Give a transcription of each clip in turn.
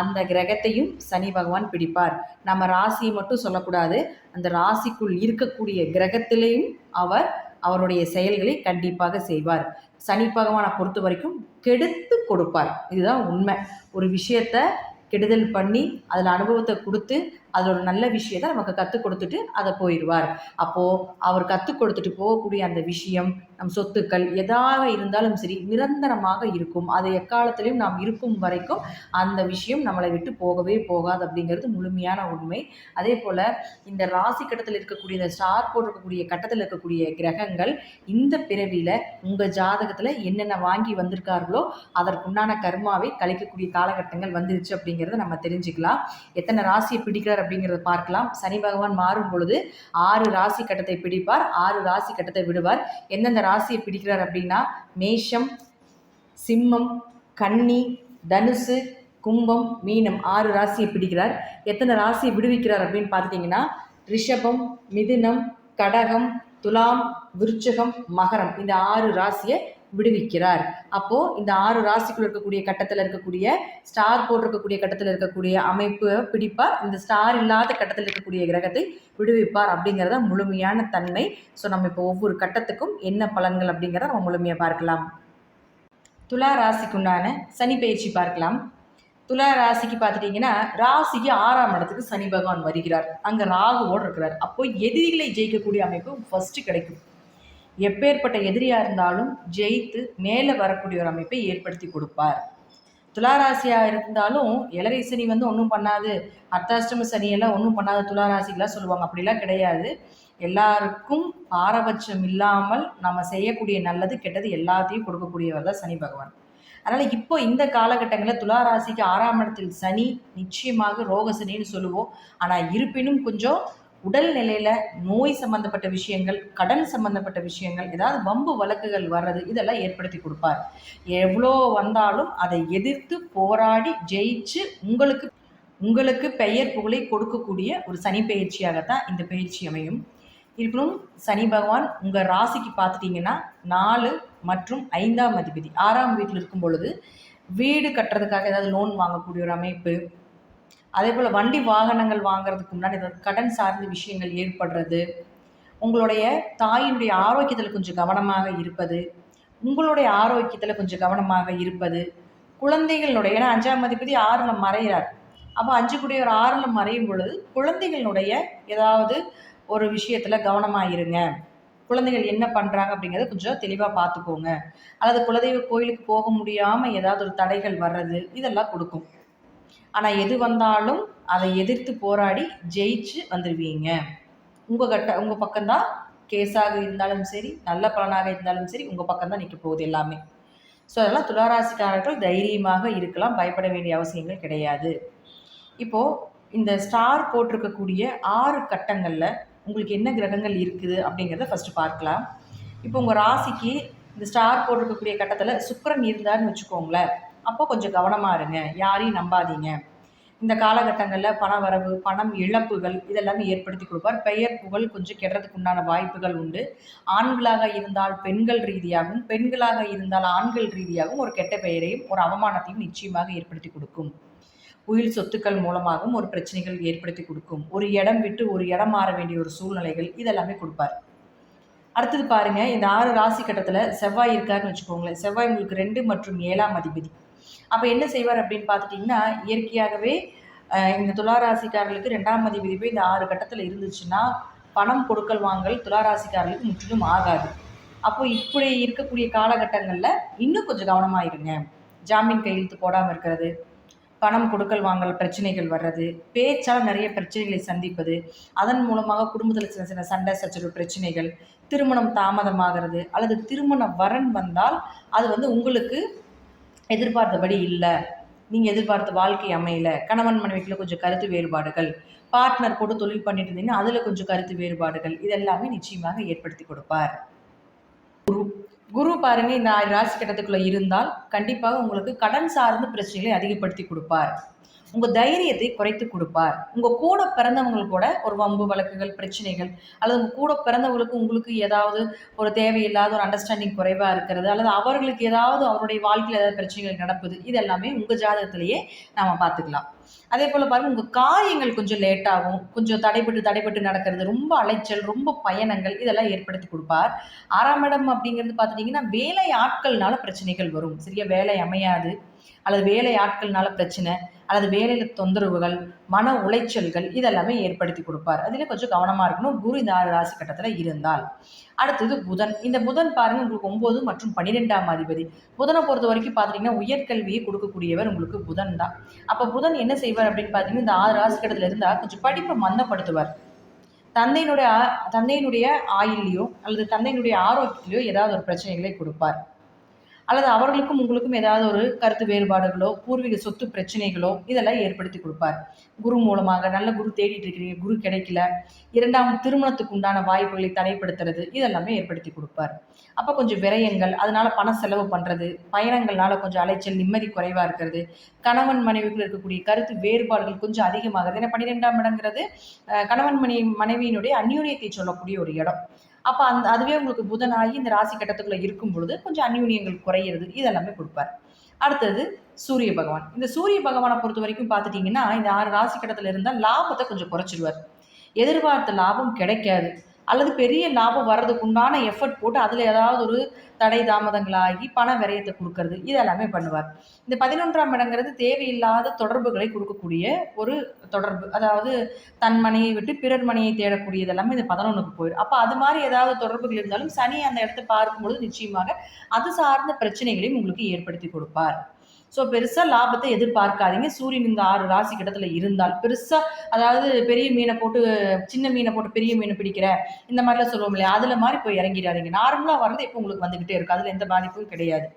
அந்த கிரகத்தையும் சனி பகவான் பிடிப்பார். நம்ம ராசியை மட்டும் சொல்லக்கூடாது. அந்த ராசிக்குள் இருக்கக்கூடிய கிரகத்திலேயும் அவர் அவருடைய செயல்களை கண்டிப்பாக செய்வார். சனி பகவானை பொறுத்த வரைக்கும் கெடுத்து கொடுப்பார். இதுதான் உண்மை. ஒரு விஷயத்த கெடுதல் பண்ணி அதில் அனுபவத்தை கொடுத்து அதில் ஒரு நல்ல விஷயத்தை நமக்கு கற்றுக் கொடுத்துட்டு அதை போயிடுவார். அப்போது அவர் கற்றுக் கொடுத்துட்டு போகக்கூடிய அந்த விஷயம் நம் சொத்துக்கள் எதாக இருந்தாலும் சரி நிரந்தரமாக இருக்கும். அது எக்காலத்திலையும் நாம் இருக்கும் வரைக்கும் அந்த விஷயம் நம்மளை விட்டு போகவே போகாது அப்படிங்கிறது முழுமையான உண்மை. அதே போல் இந்த ராசி கட்டத்தில் இருக்கக்கூடிய இந்த ஸ்டார் போட்டிருக்கக்கூடிய கட்டத்தில் இருக்கக்கூடிய கிரகங்கள் இந்த பிறவியில் உங்கள் ஜாதகத்தில் என்னென்ன வாங்கி வந்திருக்கார்களோ அதற்குண்டான கர்மாவை கழிக்கக்கூடிய காலகட்டங்கள் வந்துருச்சு அப்படிங்கிறத நம்ம தெரிஞ்சுக்கலாம். எத்தனை ராசியை பிடிக்கிறார் அப்படிங்கிறத பார்க்கலாம். சனி பகவான் மாறும் பொழுது ஆறு ராசி கட்டத்தை பிடிப்பார். ஆறு ராசி கட்டத்தை விடுவார். எந்தெந்த ராசியை பிடிக்கிறார் அப்படின்னா மேஷம் சிம்மம் கன்னி தனுசு கும்பம் மீனம் ஆறு ராசியை பிடிக்கிறார். எத்தனை ராசியை விடுவிக்கிறார் அப்படின்னு பார்த்துட்டிங்கன்னா ரிஷபம் மிதுனம் கடகம் துலாம் விருச்சகம் மகரம் இந்த ஆறு ராசியை விடுவிக்கிறார். அப்போ இந்த ஆறு ராசிக்குள்ள இருக்கக்கூடிய கட்டத்தில் இருக்கக்கூடிய ஸ்டார் போட்டிருக்கக்கூடிய கட்டத்தில் இருக்கக்கூடிய அமைப்பு பிடிப்பார். இந்த ஸ்டார் இல்லாத கட்டத்தில் இருக்கக்கூடிய கிரகத்தை விடுவிப்பார் அப்படிங்கிறத முழுமையான தன்மை. ஸோ நம்ம இப்போ ஒவ்வொரு கட்டத்துக்கும் என்ன பலன்கள் அப்படிங்கிறத நம்ம முழுமையாக பார்க்கலாம். துலா ராசிக்குண்டான சனி பயிற்சி பார்க்கலாம். துலா ராசிக்கு பார்த்துட்டிங்கன்னா ராசிக்கு ஆறாம் இடத்துக்கு சனி பகவான் வருகிறார். அங்கே ராகுவோடு இருக்கிறார். அப்போ எதிரிகளை ஜெயிக்கக்கூடிய அமைப்பு ஃபஸ்ட்டு கிடைக்கும். எப்பேற்பட்ட எதிரியாக இருந்தாலும் ஜெயித்து மேலே வரக்கூடிய ஒரு அமைப்பை ஏற்படுத்தி கொடுப்பார். துளாராசியாக இருந்தாலும் இளரை சனி வந்து ஒன்றும் பண்ணாது அர்த்தாஷ்டம சனியெல்லாம் ஒன்றும் பண்ணாத துளாராசிக்கெல்லாம் சொல்லுவாங்க. அப்படிலாம் கிடையாது. எல்லாருக்கும் பாரபட்சம் இல்லாமல் நம்ம செய்யக்கூடிய நல்லது கெட்டது எல்லாத்தையும் கொடுக்கக்கூடியவர் தான் சனி பகவான். அதனால் இப்போ இந்த காலகட்டங்களில் துளாராசிக்கு ஆறாம் இடத்தில் சனி நிச்சயமாக ரோக சனின்னு சொல்லுவோம். ஆனால் இருப்பினும் கொஞ்சம் உடல் நிலையில் நோய் சம்பந்தப்பட்ட விஷயங்கள் கடன் சம்பந்தப்பட்ட விஷயங்கள் ஏதாவது வம்பு வழக்குகள் வர்றது இதெல்லாம் ஏற்படுத்தி கொடுப்பார். எவ்வளோ வந்தாலும் அதை எதிர்த்து போராடி ஜெயிச்சு உங்களுக்கு உங்களுக்கு பெயர் புகழை கொடுக்கக்கூடிய ஒரு சனி பயிற்சியாகத்தான் இந்த பயிற்சி அமையும். இருப்பினும் சனி பகவான் உங்கள் ராசிக்கு பார்த்துட்டிங்கன்னா நாலு மற்றும் ஐந்தாம் அதிபதி ஆறாம் வீட்டில் இருக்கும் பொழுது வீடு கட்டுறதுக்காக ஏதாவது லோன் வாங்கக்கூடிய ஒரு அமைப்பு அதே போல் வண்டி வாகனங்கள் வாங்குறதுக்கு முன்னாடி கடன் சார்ந்த விஷயங்கள் ஏற்படுறது உங்களுடைய தாயினுடைய ஆரோக்கியத்தில் கொஞ்சம் கவனமாக இருப்பது உங்களுடைய ஆரோக்கியத்தில் கொஞ்சம் கவனமாக இருப்பது குழந்தைகளுடைய ஏன்னா அஞ்சாம் அதிபதி ஆறில் மறைகிறார் அப்போ அஞ்சு குடியோர் ஆறில் மறையும் பொழுது குழந்தைகளுடைய ஏதாவது ஒரு விஷயத்தில் கவனமாக இருங்க. குழந்தைகள் என்ன பண்ணுறாங்க அப்படிங்கிறத கொஞ்சம் தெளிவாக பார்த்துக்கோங்க. அல்லது குலதெய்வ கோயிலுக்கு போக முடியாமல் ஏதாவது ஒரு தடைகள் வர்றது இதெல்லாம் கொடுக்கும். ஆனால் எது வந்தாலும் அதை எதிர்த்து போராடி ஜெயிச்சு வந்துடுவீங்க உங்கள் கட்ட உங்கள் பக்கம்தான் கேஸாக இருந்தாலும் சரி நல்ல பலனாக இருந்தாலும் சரி உங்கள் பக்கம்தான் நிற்க போகுது எல்லாமே. ஸோ அதெல்லாம் துளாராசிக்காரர்கள் தைரியமாக இருக்கலாம் பயப்பட வேண்டிய அவசியங்கள் கிடையாது. இப்போது இந்த ஸ்டார் போட்டிருக்கக்கூடிய ஆறு கட்டங்களில் உங்களுக்கு என்ன கிரகங்கள் இருக்குது அப்படிங்கிறத ஃபஸ்ட்டு பார்க்கலாம். இப்போ உங்கள் ராசிக்கு இந்த ஸ்டார் போட்டிருக்கக்கூடிய கட்டத்தில் சுக்கரன் இருந்தார்னு வச்சுக்கோங்களேன். அப்போ கொஞ்சம் கவனமாக இருங்க. யாரையும் நம்பாதீங்க. இந்த காலகட்டங்களில் பண வரவு பணம் இழப்புகள் இதெல்லாமே ஏற்படுத்தி கொடுப்பார். பெயர் புகழ் கொஞ்சம் கெடுறதுக்கு உண்டான வாய்ப்புகள் உண்டு. ஆண்களாக இருந்தால் பெண்கள் ரீதியாகவும் பெண்களாக இருந்தால் ஆண்கள் ரீதியாகவும் ஒரு கெட்ட பெயரையும் ஒரு அவமானத்தையும் நிச்சயமாக ஏற்படுத்தி கொடுக்கும். உயிர் சொத்துக்கள் மூலமாகவும் ஒரு பிரச்சனைகள் ஏற்படுத்தி கொடுக்கும். ஒரு இடம் விட்டு ஒரு இடம் மாற வேண்டிய ஒரு சூழ்நிலைகள் இதெல்லாமே கொடுப்பார். அடுத்தது பாருங்க இந்த ஆறு ராசி கட்டத்தில் செவ்வாய் இருக்காருன்னு வச்சுக்கோங்களேன். செவ்வாய் உங்களுக்கு ரெண்டு மற்றும் ஏழாம் அதிபதி. அப்போ என்ன செய்வார் அப்படின்னு பார்த்துட்டிங்கன்னா இயற்கையாகவே இந்த துளாராசிக்காரர்களுக்கு ரெண்டாம் அதிபதி போய் இந்த ஆறு கட்டத்தில் இருந்துச்சுன்னா பணம் கொடுக்கல் வாங்கல் துளாராசிக்காரர்களுக்கு முற்றிலும் ஆகாது. அப்போ இப்படி இருக்கக்கூடிய காலகட்டங்களில் இன்னும் கொஞ்சம் கவனமாக இருங்க ஜாமீன் கையெழுத்து போடாமல் இருக்கிறது பணம் கொடுக்கல் வாங்கல் பிரச்சனைகள் வர்றது பேச்சால் நிறைய பிரச்சனைகளை சந்திப்பது அதன் மூலமாக குடும்பத்தில் சின்ன சின்ன சண்டை சச்சரவு பிரச்சனைகள் திருமணம் தாமதமாகிறது அல்லது திருமண வரன் வந்தால் அது வந்து உங்களுக்கு எதிர்பார்த்தபடி இல்லை. நீங்கள் எதிர்பார்த்த வாழ்க்கை அமையல. கணவன் மனைவிக்குள்ள கொஞ்சம் கருத்து வேறுபாடுகள். பார்ட்னர் போட்டு தொழில் பண்ணிட்டு இருந்தீங்கன்னா அதில் கொஞ்சம் கருத்து வேறுபாடுகள். இதெல்லாமே நிச்சயமாக ஏற்படுத்தி கொடுப்பார். குரு. குரு பாருங்க இந்த ஆறு ராசி கட்டத்துக்குள்ள இருந்தால் கண்டிப்பாக உங்களுக்கு கடன் சார்ந்த பிரச்சனைகளை அதிகப்படுத்தி கொடுப்பார். உங்க தைரியத்தை குறைத்து கொடுப்பார். உங்க கூட பிறந்தவங்க கூட ஒரு வம்பு வழக்குகள் பிரச்சனைகள் அல்லது உங்க கூட பிறந்தவங்களுக்கு உங்களுக்கு ஏதாவது ஒரு தேவையில்லாத ஒரு அண்டர்ஸ்டாண்டிங் குறைவா இருக்கிறது அல்லது அவர்களுக்கு ஏதாவது அவருடைய வாழ்க்கையில் ஏதாவது பிரச்சனைகள் நடப்புது இது எல்லாமே உங்க ஜாதகத்திலேயே நாம பார்த்துக்கலாம். அதே போல் பாருங்க உங்கள் காரியங்கள் கொஞ்சம் லேட்டாகும் கொஞ்சம் தடைப்பட்டு தடைப்பட்டு நடக்கிறது ரொம்ப அலைச்சல் ரொம்ப பயணங்கள் இதெல்லாம் ஏற்படுத்தி கொடுப்பார். ஆறாம் இடம் அப்படிங்கிறது பார்த்துட்டிங்கன்னா வேலை ஆட்கள்னால பிரச்சனைகள் வரும். சரியா? வேலை அமையாது. அல்லது வேலை ஆட்கள்னால பிரச்சனை அல்லது வேலையில் தொந்தரவுகள் மன உளைச்சல்கள் இதெல்லாமே ஏற்படுத்தி கொடுப்பார். அதில் கொஞ்சம் கவனமாக இருக்கணும். குரு இந்த ஆறு ராசி கட்டத்தில் இருந்தால். அடுத்தது புதன். இந்த புதன் பாருங்க உங்களுக்கு ஒன்பது மற்றும் பன்னிரெண்டாம் அதிபதி. புதனை பொறுத்த வரைக்கும் பார்த்துட்டிங்கன்னா உயர்கல்வியை கொடுக்கக்கூடியவர் உங்களுக்கு புதன் தான். அப்போ புதன் என்ன செய்வார் அப்படின்னு பார்த்தீங்கன்னா இந்த ஆறு ராசி கட்டத்தில் இருந்தால் கொஞ்சம் படிப்பை மந்தப்படுத்துவார். தந்தையினுடைய தந்தையினுடைய ஆயிலையோ அல்லது தந்தையினுடைய ஆரோக்கியத்திலையோ ஏதாவது ஒரு பிரச்சனைகளை கொடுப்பார். அல்லது அவர்களுக்கும் உங்களுக்கும் ஏதாவது ஒரு கருத்து வேறுபாடுகளோ பூர்வீக சொத்து பிரச்சனைகளோ இதெல்லாம் ஏற்படுத்தி கொடுப்பார். குரு மூலமாக நல்ல குரு தேடிட்டு இருக்கிறீங்க குரு கிடைக்கல இரண்டாம் திருமணத்துக்கு உண்டான வாய்ப்புகளை தடைப்படுத்துறது இதெல்லாமே ஏற்படுத்தி கொடுப்பார். அப்போ கொஞ்சம் விரயங்கள் அதனால பண செலவு பண்ணுறது பயணங்கள்னால கொஞ்சம் அலைச்சல் நிம்மதி குறைவாக இருக்கிறது கணவன் மனைவிக்குள் இருக்கக்கூடிய கருத்து வேறுபாடுகள் கொஞ்சம் அதிகமாகுது ஏன்னா பன்னிரெண்டாம் இடங்கிறது கணவன் மனைவி மனைவியினுடைய அந்யூனியத்தை சொல்லக்கூடிய ஒரு இடம். அப்போ அந்த அதுவே உங்களுக்கு புதனாகி இந்த ராசி கட்டத்துக்குள்ளே இருக்கும் பொழுது கொஞ்சம் அந்யூன்யங்கள் குறையிறது இதெல்லாமே கொடுப்பார். அடுத்தது சூரிய பகவான். இந்த சூரிய பகவானை பொறுத்த வரைக்கும் பார்த்துட்டிங்கன்னா இந்த ஆறு ராசி கட்டத்தில் இருந்தால் லாபத்தை கொஞ்சம் குறைச்சிடுவார் எதிர்பார்த்த லாபம் கிடைக்காது. அல்லது பெரிய லாபம் வர்றதுக்கு உண்டான எஃபர்ட் போட்டு அதில் ஏதாவது ஒரு தடை தாமதங்களாகி பண விரயத்தை கொடுக்கறது இதெல்லாமே பண்ணுவார். இந்த பதினொன்றாம் இடங்கிறது தேவையில்லாத தொடர்புகளை கொடுக்கக்கூடிய ஒரு தொடர்பு. அதாவது தன் மனையை விட்டு பிறர் மனையை தேடக்கூடியது எல்லாமே இந்த பதினொன்றுக்கு போயிடும். அப்போ அது மாதிரி ஏதாவது தொடர்புகள் இருந்தாலும் சனி அந்த இடத்தை பார்க்கும்பொழுது நிச்சயமாக அது சார்ந்த பிரச்சனைகளையும் உங்களுக்கு ஏற்படுத்தி கொடுப்பார். ஸோ பெருசாக லாபத்தை எதிர்பார்க்காதீங்க. சூரியன் இந்த ஆறு ராசி கிட்டத்தில் இருந்தால். பெருசாக அதாவது பெரிய மீனை போட்டு சின்ன மீனை போட்டு பெரிய மீனை பிடிக்கிற இந்த மாதிரிலாம் சொல்லுவோம் இல்லையா? அதில் மாதிரி போய் இறங்கிடாதீங்க. நார்மலாக வரது இப்போ உங்களுக்கு வந்துக்கிட்டே இருக்கும் அதில் எந்த பாதிப்பும் கிடையாது.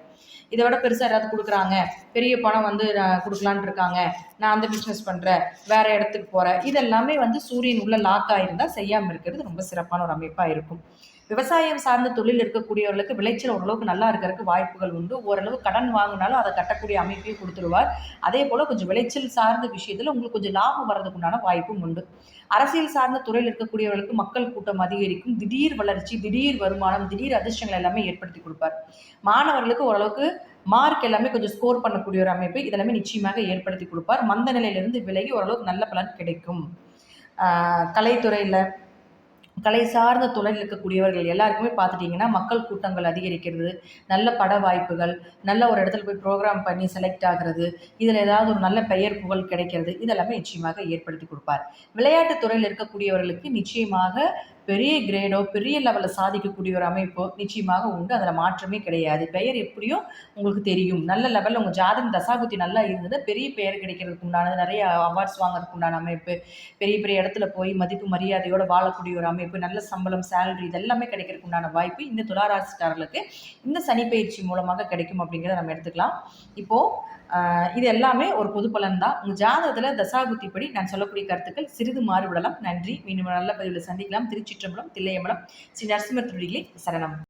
இதை விட பெருசாக யாராவது கொடுக்குறாங்க. பெரிய பணம் வந்து கொடுக்கலான் இருக்காங்க. நான் அந்த பிஸ்னஸ் பண்ணுறேன் வேற இடத்துக்கு போகிறேன் இதெல்லாமே வந்து சூரியன் உள்ள லாக் ஆகிருந்தால் செய்யாமல் இருக்கிறது ரொம்ப சிறப்பான ஒரு அமைப்பாக இருக்கும். விவசாயம் சார்ந்த தொழில் இருக்கக்கூடியவர்களுக்கு விளைச்சல் ஓரளவுக்கு நல்லா இருக்கிறதுக்கு வாய்ப்புகள் உண்டு. ஓரளவு கடன் வாங்கினாலும் அதை கட்டக்கூடிய அமைப்பையும் கொடுத்துருவார் அதே போல் கொஞ்சம் விளைச்சல் சார்ந்த விஷயத்தில் உங்களுக்கு கொஞ்சம் லாபம் வர்றதுக்கு உண்டான வாய்ப்பும் உண்டு. அரசியல் சார்ந்த துறையில் இருக்கக்கூடியவர்களுக்கு மக்கள் கூட்டம் அதிகரிக்கும். திடீர் வளர்ச்சி திடீர் வருமானம் திடீர் அதிர்ஷ்டங்கள் எல்லாமே ஏற்படுத்தி கொடுப்பார். மாணவர்களுக்கு ஓரளவுக்கு மார்க் எல்லாமே கொஞ்சம் ஸ்கோர் பண்ணக்கூடிய ஒரு அமைப்பு இதெல்லாமே நிச்சயமாக ஏற்படுத்தி கொடுப்பார். மந்த நிலையிலிருந்து விலகி ஓரளவுக்கு நல்ல பலன் கிடைக்கும். கலைத்துறையில் கலை சார்ந்த தொழில் இருக்கக்கூடியவர்கள் எல்லாருக்குமே பார்த்துட்டிங்கன்னா மக்கள் கூட்டங்கள் அதிகரிக்கிறது நல்ல பட வாய்ப்புகள் நல்ல ஒரு இடத்துல போய் ப்ரோக்ராம் பண்ணி செலக்ட் ஆகிறது இதில் ஏதாவது ஒரு நல்ல பெயர் புகழ் கிடைக்கிறது இதெல்லாமே நிச்சயமாக ஏற்படுத்தி கொடுப்பார். விளையாட்டு துறையில் இருக்கக்கூடியவர்களுக்கு நிச்சயமாக பெரிய கிரேடோ பெரிய லெவலில் சாதிக்கக்கூடிய ஒரு அமைப்போ நிச்சயமாக உண்டு. அதில் மாற்றமே கிடையாது. பெயர் எப்படியும் உங்களுக்கு தெரியும். நல்ல லெவலில் உங்கள் ஜாதகம் தசாபுத்தி நல்லா இருந்தது. பெரிய பெயர் கிடைக்கிறதுக்கு உண்டானது நிறைய அவார்ட்ஸ் வாங்குறதுக்கு உண்டான அமைப்பு பெரிய பெரிய இடத்துல போய் மதிப்பு மரியாதையோடு வாழக்கூடிய ஒரு அமைப்பு நல்ல சம்பளம் சேலரி இதெல்லாமே கிடைக்கிறதுக்கு உண்டான வாய்ப்பு இந்த துளாராசிக்காரர்களுக்கு இந்த சனி பயிற்சி மூலமாக கிடைக்கும் அப்படிங்கிறத நம்ம எடுத்துக்கலாம். இப்போது இது எல்லாமே ஒரு பொது பலன் தான் உங்கள் ஜாதகத்தில் தசாபுத்திப்படி நான் சொல்லக்கூடிய கருத்துக்கள் சிறிது மாறுபடலாம். நன்றி. மீண்டும் நல்ல பதிவில் சந்திக்கலாம். திருச்சிற்றம்பலம் தில்லையம்பலம். ஸ்ரீ நரசிம்மர் சரணம்.